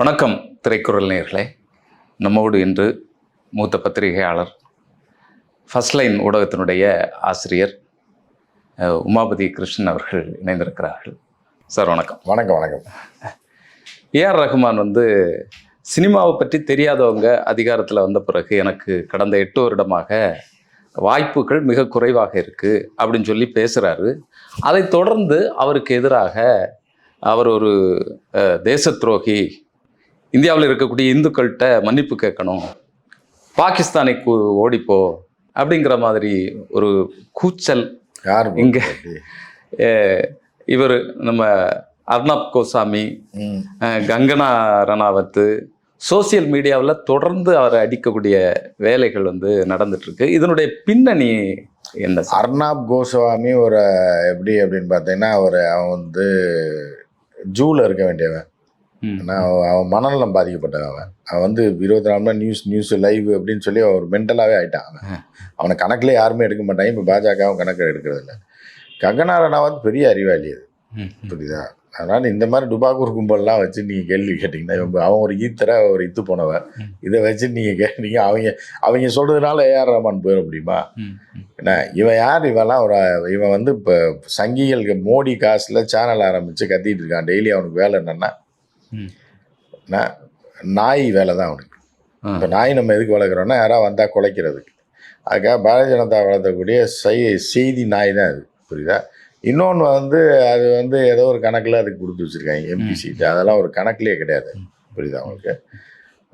வணக்கம் திரைக்குறள் நேயர்களே. நம்மோடு இன்று மூத்த பத்திரிகையாளர் ஃபர்ஸ்ட் லைன் ஊடகத்தினுடைய ஆசிரியர் உமாபதி கிருஷ்ணன் அவர்கள் இணைந்திருக்கிறார்கள். சார் வணக்கம். வணக்கம் வணக்கம். ஏஆர் ரஹ்மான் வந்து சினிமாவை பற்றி தெரியாதவங்க அதிகாரத்தில் வந்த பிறகு எனக்கு கடந்த எட்டு வருடமாக வாய்ப்புகள் மிக குறைவாக இருக்குது அப்படின்னு சொல்லி பேசுகிறாரு அதை தொடர்ந்து அவருக்கு எதிராக அவர் ஒரு தேச துரோகி இந்தியாவில் இருக்கக்கூடிய இந்துக்கள்கிட்ட மன்னிப்பு கேட்கணும் பாகிஸ்தானுக்கு ஓடிப்போ அப்படிங்கிற மாதிரி ஒரு கூச்சல் யார் இங்க-? இவர் நம்ம அர்ணப் கோசாமி கங்கனா ரணாவத்து சோசியல் மீடியாவில் தொடர்ந்து அவரை அடிக்கக்கூடிய வேலைகள் வந்து நடந்துட்டு இருக்கு இதனுடைய பின்னணி என்ன சார் அர்னாப் கோஸ்வாமி ஒரு எப்படி அப்படின்னு பார்த்தீங்கன்னா ஒரு அவன் வந்து ஜூவில் இருக்க வேண்டியவன். ஏன்னா அவன் மனநலம் பாதிக்கப்பட்டவன் அவன். அவன் வந்து இருபத்தி நாலு மணி நியூஸ் நியூஸ் லைவ் அப்படின்னு சொல்லி அவன் ஒரு மென்டலாகவே ஆயிட்டான் அவன். அவனை கணக்குல யாருமே எடுக்க மாட்டாங்க. இப்போ பாஜகவும் கணக்கு எடுக்கிறது இல்லை. கங்கனா ரனாவத் பெரிய அறிவாளி அது. புரியுதா? அதனால இந்த மாதிரி டுபாக்கூர் கும்பல்லாம் வச்சு நீங்கள் கேள்வி கேட்டிங்கன்னா இவன் அவன் ஒரு ஈத்தர ஒரு இத்து போனவன். இதை வச்சு நீங்கள் கேட்டீங்க அவங்க அவங்க சொல்றதுனால ஏஆர் ரஹ்மான் போயிட முடியுமா. என்ன இவன் யார்? இவன்லாம் ஒரு இவன் வந்து இப்போ சங்கிகளுக்கு மோடி காசில் சேனல் ஆரம்பித்து கத்திட்டு இருக்கான். டெய்லி அவனுக்கு வேலை என்னன்னா நாய் வேலை தான் அவனுக்கு. இப்போ நாய் நம்ம எதுக்கு வளர்க்குறோன்னா யாராவது வந்தால் குலைக்கிறதுக்கு. அதுக்காக பாரதிய ஜனதா வளர்த்தக்கூடிய செய் செய்தி நாய் தான் அது புரியுதா? இன்னொன்று வந்து அது வந்து ஏதோ ஒரு கணக்கில் அதுக்கு கொடுத்து வச்சுருக்காங்க எம்பி சீட்டு அதெல்லாம் ஒரு கணக்குலேயே கிடையாது புரியுதா அவங்களுக்கு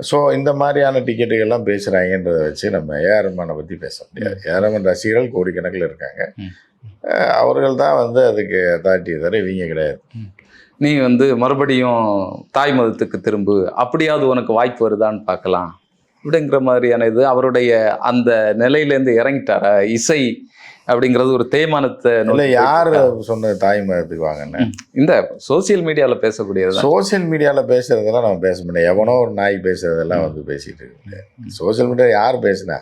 ஸோ இந்த மாதிரியான டிக்கெட்டுகள்லாம் பேசுகிறாங்கன்றதை வச்சு நம்ம ஏஆர் ரஹ்மானை பற்றி பேச முடியாது. ஏஆர் ரஹ்மான் ரசிகர்கள் கோடிக்கணக்கில் இருக்காங்க. அவர்கள் தான் வந்து அதுக்கு அத்தாரிட்டி தவிர இவங்க கிடையாது. நீ வந்து மறுபடியும் தாய் மதத்துக்கு திரும்பு. அப்படியாவது உனக்கு வாய்ப்பு வருதான்னு பார்க்கலாம். இப்படிங்கிற மாதிரியான இது அவருடைய அந்த நிலையிலேருந்து இறங்கிட்டாரா? இசை அப்படிங்கிறது ஒரு தேய்மானத்தை இல்லை யார் சொன்னது தாய் மதத்துக்கு வாங்கன்னு? இந்த சோசியல் மீடியாவில் பேசக்கூடியது தான் சோஷியல் மீடியாவில் பேசுறதெல்லாம் நம்ம பேச முடியாது. எவனோ ஒரு நாய் பேசுறதெல்லாம் வந்து பேசிட்டு இருக்க சோஷியல் மீடியா யார் பேசுனா.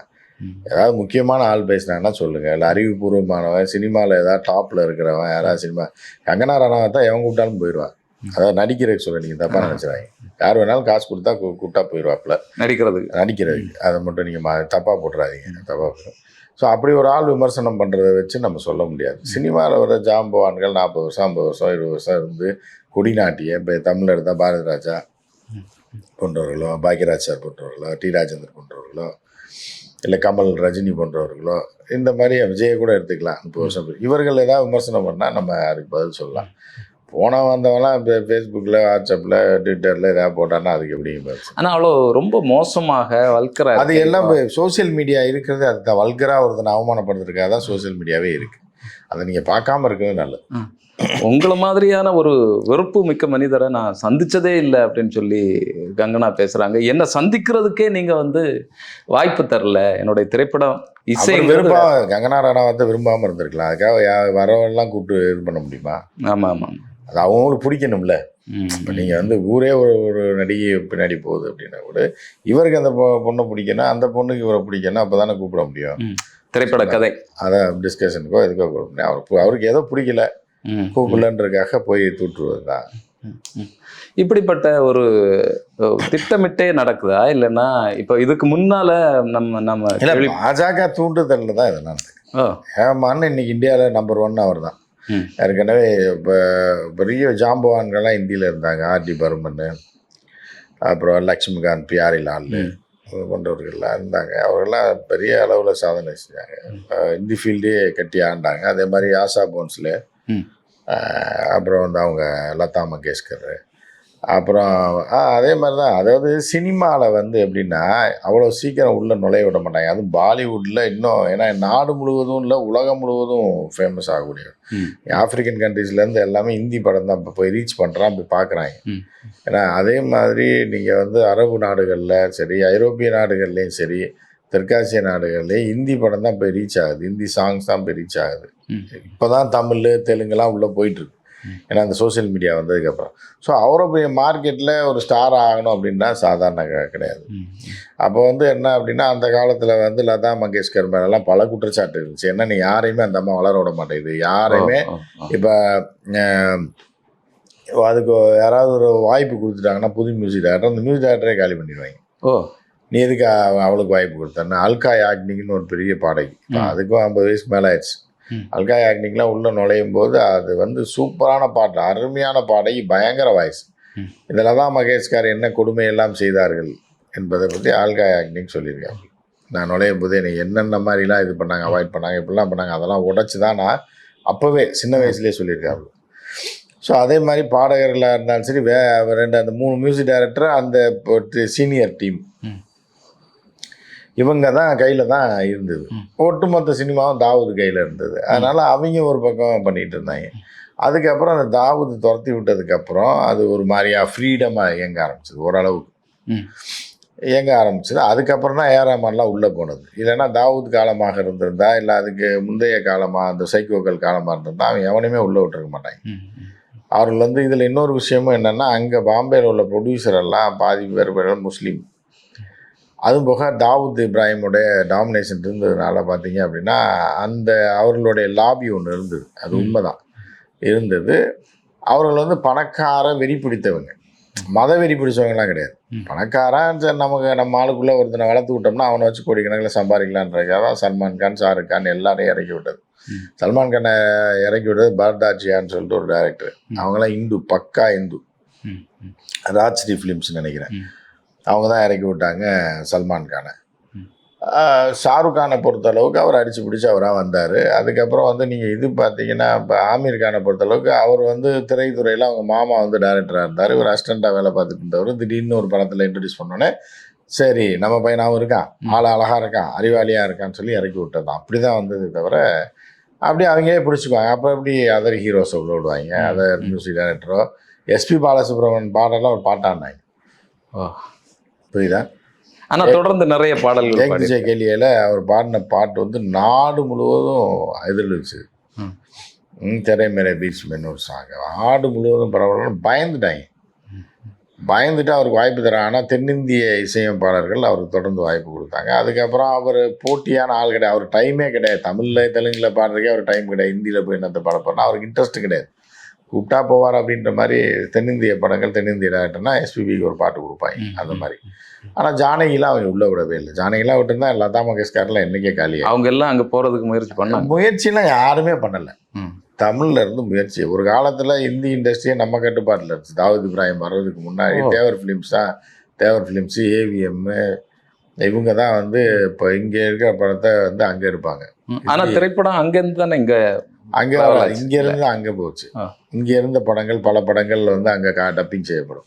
ஏதாவது முக்கியமான ஆள் பேசினாங்கன்னா சொல்லுங்க? இல்லை அறிவுபூர்வமானவன் சினிமாவில் ஏதாவது டாப்பில் இருக்கிறவன் யாராவது சினிமா கங்கனா ரனாவை தான் எவன் கூப்பிட்டாலும் போயிடுவான். அதாவது நடிக்கிறதுக்கு சொல்ல நீங்கள் தப்பாக நினச்சிடாங்க யார் வேணாலும் காசு கொடுத்தா கூப்பிட்டா போயிடுவாப்புல நடிக்கிறதுக்கு. நடிக்கிறதுக்கு. அதை மட்டும் நீங்கள் தப்பாக போட்டுறாதீங்க. தப்பாக ஸோ அப்படி ஒரு ஆள் விமர்சனம் பண்ணுறதை வச்சு நம்ம சொல்ல முடியாது. சினிமாவில் வர ஜாம்பவான்கள் நாற்பது வருஷம் ஐம்பது வருஷம் இருபது வருஷம் இருந்து கொடிநாட்டிய இப்போ தமிழ் எடுத்தால் பாரதி ராஜா போன்றவர்களோ பாக்யராஜ் சார் போன்றவர்களோ டி ராஜேந்தர் போன்றவர்களோ இல்லை கமல் ரஜினி போன்றவர்களோ இந்த மாதிரி விஜயை கூட எடுத்துக்கலாம். முப்பது வருஷம். இவர்கள் ஏதாவது விமர்சனம் பண்ணால் நம்ம அதுக்கு பதில் சொல்லலாம். போன வந்தவங்களாம் இப்போ ஃபேஸ்புக்கில் வாட்ஸ்அப்பில் ட்விட்டரில் ஏதாவது போட்டான்னா அதுக்கு எப்படி பதில் ஆனா அவ்வளோ ரொம்ப மோசமாக வல்கரா அது எல்லாம் சோஷியல் மீடியா இருக்கிறது அதுதான். வல்கராக ஒருத்தனை அவமானப்படுத்துறதுக்காக தான் சோஷியல் மீடியாவே இருக்குது அதை நீங்கள் பார்க்காம இருக்கிறது நல்லது. உங்களை மாதிரியான ஒரு வெறுப்பு மிக்க மனிதரை நான் சந்திச்சதே இல்லை அப்படின்னு சொல்லி கங்கனா பேசுறாங்க. என்ன சந்திக்கிறதுக்கே நீங்க வந்து வாய்ப்பு தரல. என்னுடைய திரைப்படம் இசை விரும்பா கங்கனா ரனாவத்தை விரும்பாமல் இருந்திருக்கலாம். அதுக்காக வரவெல்லாம் கூப்பிட்டு இது பண்ண முடியுமா? ஆமா ஆமா. அது அவங்களுக்கு பிடிக்கணும்ல. இப்போ நீங்கள் வந்து ஊரே ஒரு ஒரு நடிகை பின்னாடி போகுது அப்படின்னா கூட இவருக்கு அந்த பொண்ணை பிடிக்கணும் அந்த பொண்ணுக்கு இவரை பிடிக்கணும் அப்போ தானே கூப்பிட முடியும். திரைப்பட கதை. அதை டிஸ்கஷனுக்கோ எதுக்கோ கூப்பிட அவருக்கு அவருக்கு ஏதோ பிடிக்கல. கூப்பிடலன்றதுக்காக போய் தூட்டுறது தான். இப்படிப்பட்ட ஒரு திட்டமிட்டே நடக்குதா? இல்லைன்னா இப்போ இதுக்கு முன்னால நம்ம நம்ம பாஜக தூண்டுதலில் தான் இதெல்லாம் ஹேமான்னு இன்னைக்கு இந்தியாவில் நம்பர் ஒன் அவர் தான். ஏற்கனவே இப்போ பெரிய ஜாம்பவான்கள்லாம் இந்தியில் இருந்தாங்க. ஆர்டி பர்மன் அப்புறம் லக்ஷ்மிகாந்த் பியாரி லால். போன்றவர்கள்லாம் இருந்தாங்க. அவர்கள்லாம் பெரிய அளவில் சாதனை செஞ்சாங்க. இந்தி ஃபீல்டே கட்டி ஆண்டாங்க. அதே மாதிரி ஆஷா போன்ஸில். அப்புறம் வந்து அவங்க லதா மங்கேஷ்கர் அப்புறம் ஆ, அதே மாதிரி தான் அதாவது சினிமாவில் வந்து எப்படின்னா அவ்வளோ சீக்கிரம் உள்ளே நுழைய விட மாட்டாங்க அதுவும் பாலிவுட்டில் இன்னும் ஏன்னா நாடு முழுவதும் இல்லை உலகம் முழுவதும் ஃபேமஸ் ஆகக்கூடிய ம். ஆப்பிரிக்கன் கண்ட்ரீஸ்லேருந்து எல்லாமே ஹிந்தி படம் தான் இப்போ போய் ரீச் பண்ணுறான் போய் பார்க்குறாங்க. ஏன்னா அதே மாதிரி நீங்கள் வந்து அரபு நாடுகளில் சரி ஐரோப்பிய நாடுகள்லேயும் சரி தெற்காசிய நாடுகள்லேயும் ஹிந்தி படம் தான் போய் ரீச் ஆகுது ஹிந்தி சாங்ஸ் தான் போய் ரீச் ஆகுது. இப்போ தான் தமிழ் தெலுங்குலாம் உள்ளே போயிட்டுருக்கு. ஏன்னா அந்த சோஷியல் மீடியா வந்ததுக்கப்புறம். ஸோ அவரை மார்க்கெட்டில் ஒரு ஸ்டார் ஆகணும் அப்படின்னா சாதாரண கிடையாது. அப்போ வந்து என்ன அப்படின்னா அந்த காலத்தில் வந்து லதா மங்கேஷ்கர் மேலெல்லாம் பல குற்றச்சாட்டு இருந்துச்சு. என்ன நீ யாரையுமே அந்த அம்மா வளர விட மாட்டேங்குது. யாரையுமே. இப்போ அதுக்கு யாராவது ஒரு வாய்ப்பு கொடுத்துட்டாங்கன்னா புது மியூசிக் டேரக்டர் அந்த மியூசிக் டேரக்டரே காலி பண்ணிடுவாங்க. ஓ. நீ எதுக்கு அவ- அவளுக்கு வாய்ப்பு கொடுத்தேன்னா அல்கா யாக்னிக்னு ஒரு பெரிய பாடகி. அதுக்கும் ஐம்பது வயசுக்கு மேலே ஆயிடுச்சு. ம். அல்கா யாக்னிக்லாம் உள்ளே நுழையும் போது அது வந்து சூப்பரான பாட்டு அருமையான பாடகி பயங்கர வாய்ஸ் ம். இந்த லதா மகேஷ்கர் என்ன கொடுமை எல்லாம் செய்தார்கள் என்பதை பற்றி ஆல்கா யாக்னிக் சொல்லியிருக்காங்க நான் நுழையும் போது என்னை என்னென்ன மாதிரிலாம் இது பண்ணாங்க அவாய்ட் பண்ணாங்க இப்படிலாம் பண்ணாங்க அதெல்லாம் உடைச்சு தான் நான் அப்போவே சின்ன வயசுலேயே சொல்லியிருக்காங்க ஸோ அதே மாதிரி பாடகர்களாக இருந்தாலும் சரி வே ரெண்டு அந்த மூணு மியூசிக் டைரக்டர் அந்த சீனியர் டீம். இவங்க தான் கையில் தான் இருந்தது. ஒட்டுமொத்த சினிமாவும் தாவூது கையில் இருந்தது. அதனால் அவங்க ஒரு பக்கம் பண்ணிகிட்டு இருந்தாங்க. அதுக்கப்புறம் அந்த தாவூது துரத்தி விட்டதுக்கப்புறம் அது ஒரு மாதிரியா ஃப்ரீடமாக இயங்க ஆரம்பிச்சது ஓரளவுக்கு. இயங்க ஆரம்பிச்சது. அதுக்கப்புறம் தான் ஏராமான்லாம் உள்ளே போனது. இல்லைன்னா தாவூத் காலமாக இருந்திருந்தா இல்லை அதுக்கு முந்தைய காலமாக அந்த சைக்கோக்கள் காலமாக இருந்திருந்தா அவன் எவனையுமே உள்ளே விட்டுருக்க மாட்டாங்க. அவர்கள் வந்து இதில் இன்னொரு விஷயமும் என்னென்னா அங்கே பாம்பேயில் உள்ள ப்ரொடியூசர் எல்லாம் பாதி பேர் பேர் முஸ்லீம். அதுவும் போக தாவூத் இப்ராஹிமுடைய டாமினேஷன் இருந்ததுனால பார்த்தீங்க அப்படின்னா அந்த அவர்களுடைய லாபி ஒன்று இருந்தது அது. உண்மைதான் இருந்தது அவர்கள் வந்து பணக்கார வெறி பிடித்தவங்க மத வெறி பிடிச்சவங்கலாம் கிடையாது. பணக்காரன் சரி நமக்கு நம்ம ஆளுக்குள்ளே ஒருத்தனை வளர்த்து விட்டோம்னா அவனை வச்சு கோடிக்கணக்கில் சம்பாதிக்கலான்றதுக்காக தான் சல்மான் கான் ஷாருக் கான் எல்லாரையும் இறக்கி விட்டது. சல்மான் கானை இறக்கி விட்டது பரதாஜியான்னு சொல்லிட்டு ஒரு டேரக்டர். அவங்களாம் இந்து பக்கா இந்து. ராஜ்ஸ்ரீ ஃபிலிம்ஸ் நினைக்கிறேன். அவங்க தான் இறக்கி விட்டாங்க சல்மான் கானை ம். ஆஹ் ஷாருக் கானை பொறுத்த அளவுக்கு அவர் அடிச்சு பிடிச்சி அவராக வந்தார் அதுக்கப்புறம் வந்து நீங்கள் இது பார்த்தீங்கன்னா இப்போ ஆமீர் கானை பொறுத்த அளவுக்கு அவர் வந்து திரைத்துறையில் அவங்க மாமா வந்து டைரக்டராக இருந்தார் இவர் அசிஸ்டண்ட்டாக வேலை பார்த்துட்டு இருந்தவர் திடீர்னு ஒரு படத்தில் இன்ட்ரடியூஸ் பண்ணோன்னே சரி நம்ம பையனாகவும் இருக்கான். ஆள் அழகாக இருக்கான் அறிவாளியாக இருக்கான்னு சொல்லி இறக்கி விட்டது தான் அப்படி தான் வந்தது தவிர அப்படியே அவங்களே பிடிச்சிக்குவாங்க அப்போ எப்படி அதர் ஹீரோஸை உள்ள விடுவாங்க. அதர் மியூசிக் டைரக்டரோ எஸ்பி பாலசுப்ரமணியன் பாடலாம் ஒரு பாட்டாடினாங்க ஓ. புரியுதா? ஆனா தொடர்ந்து நிறைய பாடல்கள் பாடி ஏகஜே கேலியில் அவர் பாடின பாட்டு வந்து நாடு முழுவதும் எதிர்ந்துச்சு ம். ம், திரை மேலே பீச் மென்னு ஒரு சாங் நாடு முழுவதும் பரவாயில்ல பயந்துட்டாங்க. பயந்துட்டு அவருக்கு வாய்ப்பு தராங்க. ஆனால் தென்னிந்திய இசையமைப்பாளர்கள் அவருக்கு தொடர்ந்து வாய்ப்பு கொடுத்தாங்க. அதுக்கப்புறம் அவர் போட்டியான ஆள் கிடையாது. அவர் டைமே கிடையாது. தமிழில் தெலுங்கில் பாடுறதுக்கே அவர் டைம் கிடையாது. ஹிந்தியில் போய் என்னத்தை பாட போறேன்னா அவருக்கு இன்ட்ரெஸ்ட் கிடையாது. கூப்பிட்டா போவார் அப்படின்ற மாதிரி தென்னிந்திய படங்கள் தென்னிந்திய டேரக்டர்னா எஸ்பிபிக்கு ஒரு பாட்டு கொடுப்பாங்க. அந்த மாதிரி. ஆனால் ஜானகிலாம் அவங்க உள்ளே விடவே இல்லை. ஜானகிலாம் விட்டுருந்தா லதா மங்கேஷ்கர்லாம் என்றைக்கே காலியாக அவங்க எல்லாம் அங்க போறதுக்கு முயற்சி பண்ணாங்க. முயற்சிலாம் யாருமே பண்ணலை. தமிழ்ல இருந்து முயற்சி. ஒரு காலத்தில் இந்தி இண்டஸ்ட்ரியே நம்ம கட்டுப்பாட்டில் இருந்துச்சு. தாவூத் இப்ராஹிம் வர்றதுக்கு முன்னாடி. தேவர் ஃபிலிம்ஸ் தான். தேவர் ஃபிலிம்ஸு ஏவிஎம் இவங்க தான் வந்து இப்போ இங்கே இருக்கிற படத்தை வந்து அங்கே எடுப்பாங்க. ம். ஆனா திரைப்படம் அங்க இருந்து தானே இங்க அங்கே. இங்கே இருந்து அங்கே போச்சு. இங்கே இருந்த படங்கள் பல படங்கள் வந்து அங்கே கா டப்பிங் செய்யப்படும்.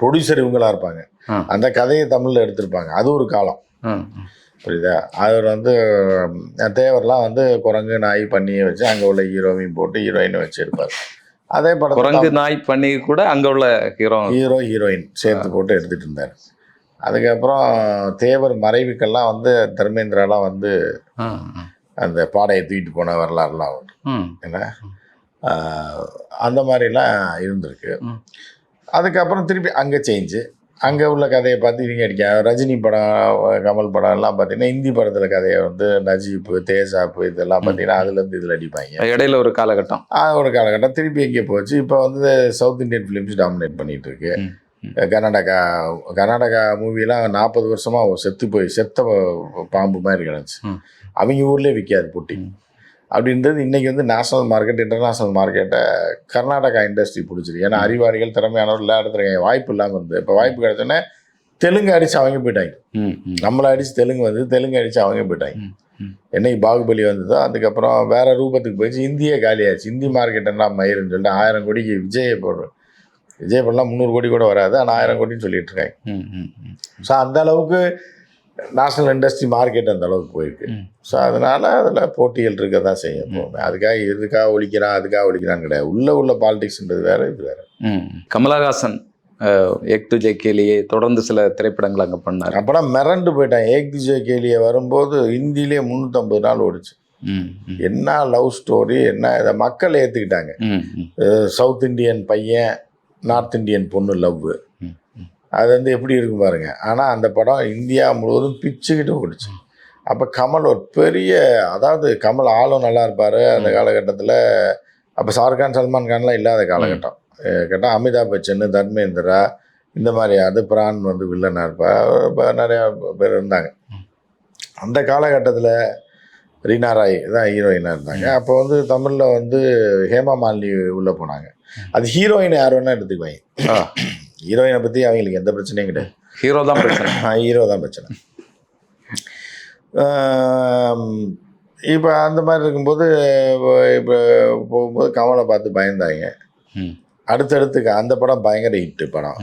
ப்ரொடியூசர் இவங்களா இருப்பாங்க. அந்த கதையை தமிழில் எடுத்திருப்பாங்க. அது ஒரு காலம். புரியுதா? அவர் வந்து தேவர்லாம் வந்து குரங்கு நாய் பண்ணியை வச்சு அங்கே உள்ள ஹீரோவையும் போட்டு ஹீரோயினை வச்சு எடுப்பார் அதே படத்தை குரங்கு நாய் பண்ணி கூட அங்க உள்ள ஹீரோ ஹீரோ ஹீரோயின் சேர்த்து போட்டு எடுத்துட்டு இருந்தார். அதுக்கப்புறம் தேவர் மறைவுக்கெல்லாம் வந்து தர்மேந்திராலாம் வந்து அந்த பாடையை தூக்கிட்டு போன வரலாறுலாம் உண்டு. என்ன? ஆஹ், அந்த மாதிரிலாம் இருந்திருக்கு. அதுக்கப்புறம் திருப்பி அங்கே சேஞ்சு அங்கே உள்ள கதையை பார்த்து இவங்க அடிக்க ரஜினி படம் கமல் படம் எல்லாம் பார்த்தீங்கன்னா ஹிந்தி படத்தில் கதையை வந்து நஜீப்பு தேசாப்பு இதெல்லாம் பார்த்தீங்கன்னா அதுலேருந்து இதில் அடிப்பாங்க. இடையில ஒரு காலகட்டம். ஒரு காலகட்டம். திருப்பி எங்கே போச்சு? இப்போ வந்து சவுத் இந்தியன் ஃபிலிம்ஸ் டாமினேட் பண்ணிட்டு இருக்கு. கர்நாடகா கர்நாடகா மூவிலாம் நாற்பது வருஷமாக செத்து போய் செத்த பாம்பு மாதிரி கிடந்துச்சு. அவங்க ஊர்லேயே விற்காது பொட்டி. அப்படின்றது இன்றைக்கி வந்து நேஷனல் மார்க்கெட் இன்டர்நேஷ்னல் மார்க்கெட்டை கர்நாடகா இண்டஸ்ட்ரி பிடிச்சிருக்கு. ஏன்னா அறிவாளிகள் திறமையானவர் எல்லா இடத்துல வாய்ப்பு இல்லாமல் இருந்தது இப்போ வாய்ப்பு கிடைச்சோன்னே தெலுங்கு அடித்து அவங்க போயிட்டாங்க. நம்மளை அடித்து தெலுங்கு வந்து தெலுங்கு அடித்து அவங்க போயிட்டாங்க. என்னைக்கு பாகுபலி வந்ததோ அதுக்கப்புறம் வேற ரூபத்துக்கு போயிடுச்சு. இந்தியே காலியாச்சு. இந்தி மார்க்கெட் என்ன மயிருன்னு சொல்லிட்டு ஆயிரம் கோடிக்கு விஜயை போடுறோம் விஜய் படம்லாம் முந்நூறு கோடி கூட வராது ஆனால் ஆயிரம் கோடின்னு சொல்லிட்டு இருக்காங்க. ஸோ அந்த அளவுக்கு நேஷனல் இண்டஸ்ட்ரி மார்க்கெட் அந்த அளவுக்கு போயிருக்கு. ஸோ அதனால அதில் போட்டிகள் இருக்க தான் செய்யும் எப்பவுமே அதுக்காக இதுக்காக ஒழிக்கிறான் அதுக்காக ஒழிக்கிறான் கிடையாது உள்ள உள்ள பாலிடிக்ஸ்ன்றது வேற இது வேற. கமலஹாசன் எக் டு ஜெய்கேலியே தொடர்ந்து சில திரைப்படங்கள் அங்க பண்ணார் அப்போலாம் மிரண்டு போயிட்டான் ஏக் திஜே கேலியை வரும்போது ஹிந்திலே முந்நூற்றம்பது நாள் ஓடிச்சு. என்ன லவ் ஸ்டோரி என்ன இதை மக்கள் ஏற்றுக்கிட்டாங்க. சவுத் இந்தியன் பையன் நார்த் இந்தியன் பொண்ணு லவ். அது வந்து எப்படி இருக்கும் பாருங்க. ஆனால் அந்த படம் இந்தியா முழுவதும் பிச்சுக்கிட்டு ஓடிச்சு. அப்போ கமல் ஒரு பெரிய அதாவது கமல் ஆளும் நல்லா இருப்பார் அந்த காலகட்டத்தில். அப்போ ஷாருக்கான் சல்மான் கான்லாம் இல்லாத காலகட்டம். கேட்டால் அமிதாப் பச்சன் தர்மேந்திரா இந்த மாதிரி அது பிரான் வந்து வில்லனாக இருப்பா. இப்போ நிறையா பேர் இருந்தாங்க. அந்த காலகட்டத்தில் ரீனா ராய் தான் ஹீரோயினாக இருந்தாங்க. அப்போ வந்து தமிழில் வந்து ஹேமா மாலினி உள்ளே போனாங்க. அது ஹீரோயின் யார் வேணால் எடுத்துக்குவாங்க. ஹீரோயினை பற்றி அவங்களுக்கு எந்த பிரச்சனையும் கிடையாது. ஹீரோ தான் பிரச்சனை. ஹீரோ தான் பிரச்சனை. இப்போ அந்த மாதிரி இருக்கும்போது இப்போ போகும்போது கமலை பார்த்து பயந்தாங்க. ம். அடுத்தடுத்து அந்த படம் பயங்கர ஹிட்டு படம்.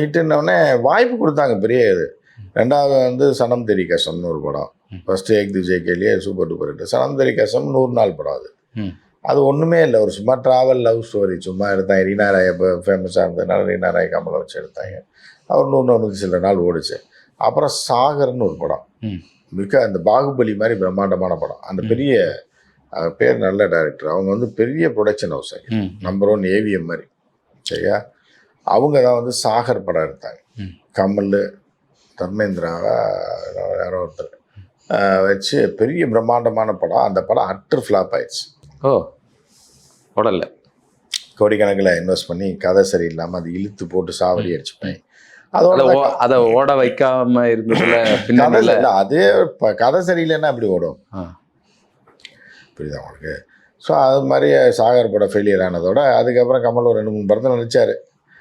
ஹிட்டுன்னொடனே வாய்ப்பு கொடுத்தாங்க பெரிய இது. ரெண்டாவது வந்து சனம் தெரி கசம்னு ஒரு படம். ம். ஃபர்ஸ்ட் ஏக் தி ஜெய்கேலியே super duper hit Sanam Teri Kasam நூறு நாள் படம் அது. அது ஒன்றுமே இல்லை. ஒரு சும்மா ட்ராவல் லவ் ஸ்டோரி சும்மா எடுத்தாங்க. ரீனா ராய் இப்போ ஃபேமஸாக இருந்ததுனால ரீனா ராய் கமலை வச்சு எடுத்தாங்க. அவர் நூறு சில நாள் ஓடிச்சு. அப்புறம் சாகர்னு ஒரு படம். மிக அந்த பாகுபலி மாதிரி பிரம்மாண்டமான படம். அந்த பெரிய பேர் நல்ல டைரக்டர் அவங்க வந்து பெரிய production house. Number one AVM மாதிரி. சரியா? அவங்க தான் வந்து சாகர் படம் எடுத்தாங்க. கமல் தர்மேந்திராவா யாரோ ஒருத்தர். வச்சு பெரிய பிரம்மாண்டமான படம். அந்த படம் அட்டர் ஃப்ளாப் ஆயிடுச்சு. ஓ உடல்ல. கோடிக்கணக்கில் இன்வெஸ்ட் பண்ணி கதை சரியில்லாமல் அது இழுத்து போட்டு சாவடி அடிச்சுப்பேன். அத அதோட அத ஓட வைக்காம இருந்ததுல இல்லை? அதே இப்போ கதை சரியில்லைன்னா அப்படி ஓடும். புரியுதா உங்களுக்கு? ஸோ அது மாதிரி சாகர் படம் ஃபெயிலியர் ஆனதோட அதுக்கப்புறம் கமல் ஒரு ரெண்டு மூணு படத்தில் நடிச்சாரு.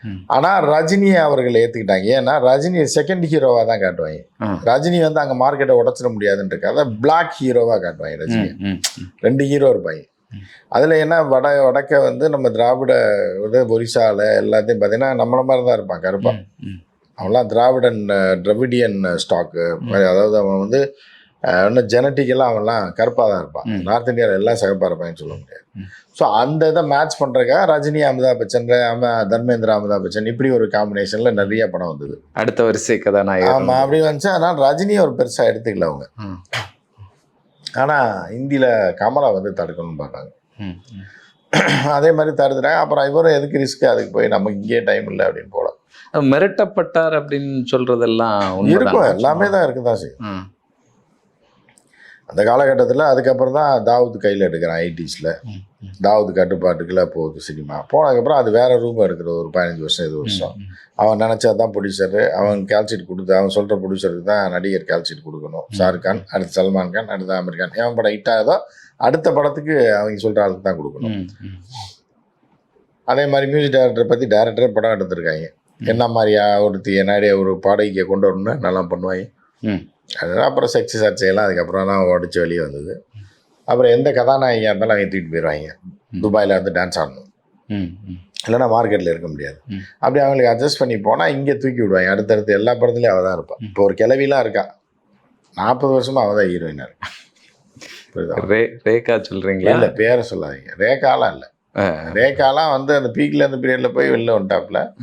ம். ஆனால் ரஜினியை அவர்கள் ஏற்றுக்கிட்டாங்க ஏன்னா ரஜினி செகண்ட் ஹீரோவாக தான் காட்டுவாங்க. ரஜினி வந்து அங்கே மார்க்கெட்டை உடச்சிட முடியாதுன்றக்காக பிளாக் ஹீரோவாக காட்டுவாங்க ரஜினி. ரெண்டு ஹீரோ இருப்பாங்க. அதில் என்ன வட வடக்க வந்து நம்ம திராவிட இது ஒரிசால எல்லாத்தையும் பார்த்தீங்கன்னா நம்மள மாதிரி தான் இருப்பான் கருப்பா. ம், ம். அவன்லாம் திராவிடன் அஹ், திராவிடியன் ஸ்டாக்கு அதாவது அவன் வந்து இன்னும் ஜெனட்டிக்கெல்லாம் அவன்லாம் கருப்பாக தான் இருப்பான். நார்த் இந்தியாவில் எல்லாம் சிகப்பாக இருப்பான்னு சொல்ல முடியாது. ஸோ அந்த இதை மேட்ச் பண்ணுறக்காக ரஜினி அமிதாப் பச்சன் அம தர்மேந்திரா அமிதாப் பச்சன் இப்படி ஒரு காம்பினேஷனில் நிறைய படம் வந்தது. அடுத்த வரிசை கதாநாயகர். ஆமாம் அப்படி வந்துச்சு. அதனால் ரஜினியை ஒரு பெருசாக எடுத்துக்கல அவங்க. ஆனால் இந்தியில் கமலா வந்து தடுக்கணும்னு பார்த்தாங்க. அதே மாதிரி தடுத்துட்டாங்க. அப்புறம் இவரும் எதுக்கு ரிஸ்க் அதுக்கு போய் நமக்கு இங்கேயே டைம் இல்லை அப்படின்னு போல. மிரட்டப்பட்டார் அப்படின்னு சொல்றதெல்லாம் இருக்கும்? எல்லாமே தான் இருக்கு தான் செய்யும் அந்த காலகட்டத்தில் அதுக்கப்புறம் தான் தாவூத் கையில் எடுக்கிறான் ஐடிஸில். தாவூத் கட்டுப்பாட்டுக்குள்ள போகுது சினிமா. போனதுக்கப்புறம் அது வேற ரூம் எடுக்கிற ஒரு பதினஞ்சு வருஷம் இது வருஷம். அவன் நினச்சா தான் ப்ரொடியூசரு அவன் கேல்ஷீட் கொடுத்து அவன் சொல்கிற ப்ரொடியூசருக்கு தான் நடிகர் கேல்ஷீட் கொடுக்கணும். ஷாருக் கான் அடுத்து சல்மான் கான் அடுத்து ஆமீர் கான் எவன் படம் ஹிட் ஆகுதோ அடுத்த படத்துக்கு அவங்க சொல்கிற ஆளுக்கு தான் கொடுக்கணும். அதே மாதிரி மியூசிக் டைரக்டரை பற்றி டேரக்டரே படம் எடுத்திருக்காங்க. என்ன மாதிரியா ஒருத்தி என்னடி ஒரு பாடகிக்க கொண்டு வரணும்னு நல்லா பண்ணுவாங்க? அதெல்லாம் அப்புறம் செக்ஸ் சர்ச்சையெல்லாம் அதுக்கப்புறம் தான் உடச்சி வெளியே வந்தது. அப்புறம் எந்த கதாநாயகியாக இருந்தாலும் அவங்க தூக்கிட்டு போயிடுவாங்க. துபாயில் வந்து டான்ஸ் ஆடணும். இல்லைன்னா மார்க்கெட்டில் இருக்க முடியாது. அப்படி அவங்களுக்கு அட்ஜஸ்ட் பண்ணி போனால் இங்கே தூக்கி விடுவாங்க. அடுத்தடுத்து எல்லா படத்துலையும் அவள் தான் இருப்பாள் இப்போ ஒரு கிளவிலாம் இருக்கா? நாற்பது வருஷமா அவள் தான் ஹீரோயினாக இருக்கா ரே- ரேகா சொல்றீங்களா? இல்லை பேரை சொல்லாதீங்க. ரேகாலாம் இல்லை. ரேகாலாம் வந்து அந்த பீக்கில் அந்த பீரியடில் போய் வெளில வந்துட்டாப்புல.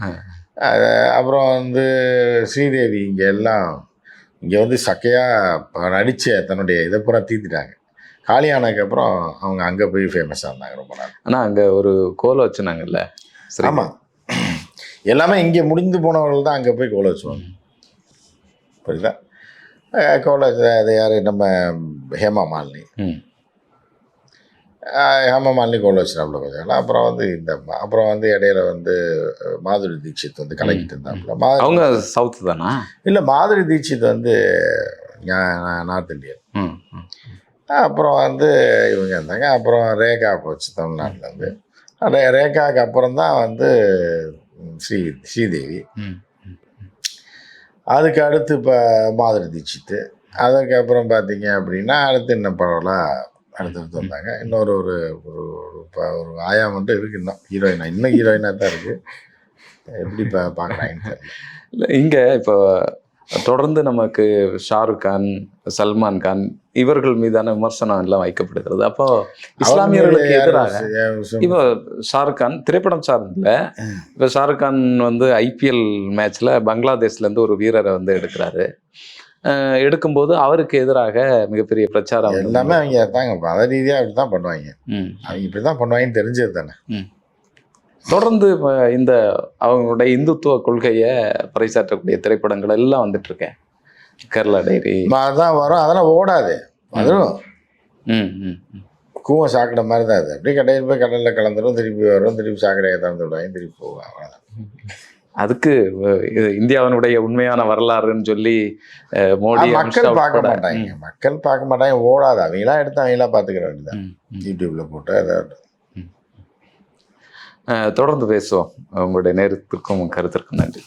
அப்புறம் வந்து ஸ்ரீதேவி இங்கே எல்லாம் இங்கே வந்து சக்கையாக நடித்த தன்னுடைய இதை பூரா தீர்த்துட்டாங்க. காலியானதுக்கப்புறம் அவங்க அங்கே போய் ஃபேமஸாக இருந்தாங்க ரொம்ப நாள். ஆனா அங்க ஒரு கோல வச்சுனாங்கல்ல. ஆமாம் எல்லாமே இங்கே முடிந்து போனவர்கள் தான் அங்கே போய் கோல வச்சுவாங்க. புரியுதா? கோல அது யார்? நம்ம ஹேமா மாலினி. ஹேமா மாலினி கோல வச்சுனாப்புல கொஞ்சம். அப்புறம் வந்து இந்த அப்புறம் வந்து இடையில வந்து மாதுரி தீட்சித் வந்து கலக்கிட்டு இருந்தாப்புல. அவங்க சவுத் தானா? இல்லை மாதுரி தீட்சித் வந்து நார்த் இந்தியன். அப்புறம் வந்து இவங்க இருந்தாங்க. அப்புறம் ரேகா போச்சு தமிழ்நாட்டிலேருந்து. ரே ரேகாவுக்கு அப்புறம் தான் வந்து ஸ்ரீ ஸ்ரீதேவி. அதுக்கு அடுத்து இப்போ மாதுரி தீட்சித்து அதுக்கப்புறம் பார்த்தீங்க அப்படின்னா அடுத்து என்ன பரவலாம் அடுத்தடுத்து வந்தாங்க. இன்னொரு ஒரு ஒரு ஒரு ப- ஒரு ஆயா மட்டும் இருக்கு இன்னும். ஹீரோயினா இன்னும் ஹீரோயினாக தான் இருக்குது எப்படி இப்போ பார்க்குறாங்கன்னு தெரியல. இல்ல இங்க இப்போ தொடர்ந்து நமக்கு ஷாருக் கான் சல்மான் கான் இவர்கள் மீதான விமர்சனம் எல்லாம் வைக்கப்படுகிறது. அப்போ இஸ்லாமியர்களுக்கு எதிராக இப்போ ஷாருக் கான் திரைப்படம் சார்ந்தில்ல இப்போ ஷாருக் கான் வந்து ஐபிஎல் மேட்ச்ல பங்களாதேஷ்ல இருந்து ஒரு வீரரை வந்து எடுக்கிறாரு. எடுக்கும்போது அவருக்கு எதிராக மிகப்பெரிய பிரச்சாரம் எல்லாமே அவங்க தாங்க மத ரீதியாக அப்படி தான் பண்ணுவாங்க. ம். அவங்க இப்படி தான் பண்ணுவாங்கன்னு தெரிஞ்சது தானே. தொடர்ந்து இந்த அவங்களுடைய இந்துத்துவ கொள்கையை பறைசாற்றக்கூடிய திரைப்படங்கள் எல்லாம் வந்துட்டு இருக்கேன் கேரளா டைரி. அதான் வரும். அதெல்லாம் ஓடாது. வரும் ம் ம் ம். கூவம் சாக்கடை மாதிரி தான் அது. அப்படியே கடையில் போய் கடலில் கலந்துரும் திருப்பி வரும் திருப்பி சாக்கடையை திறந்து விடுவாங்க திருப்பி போவாங்க. அவ்வளோதான் அதுக்கு இந்தியாவினுடைய உண்மையான வரலாறுன்னு சொல்லி மோடி மக்கள் பார்க்க மாட்டாங்க. மக்கள் பார்க்க மாட்டாங்க. ஓடாது. அவங்களாம் எடுத்து அவங்களாம் பார்த்துக்கிற வேண்டியதான். யூடியூப்ல போட்டு அதை அஹ், தொடர்ந்து பேசுவோம். உங்களுடைய நேரத்திற்கும் கருத்திற்கும் நன்றி.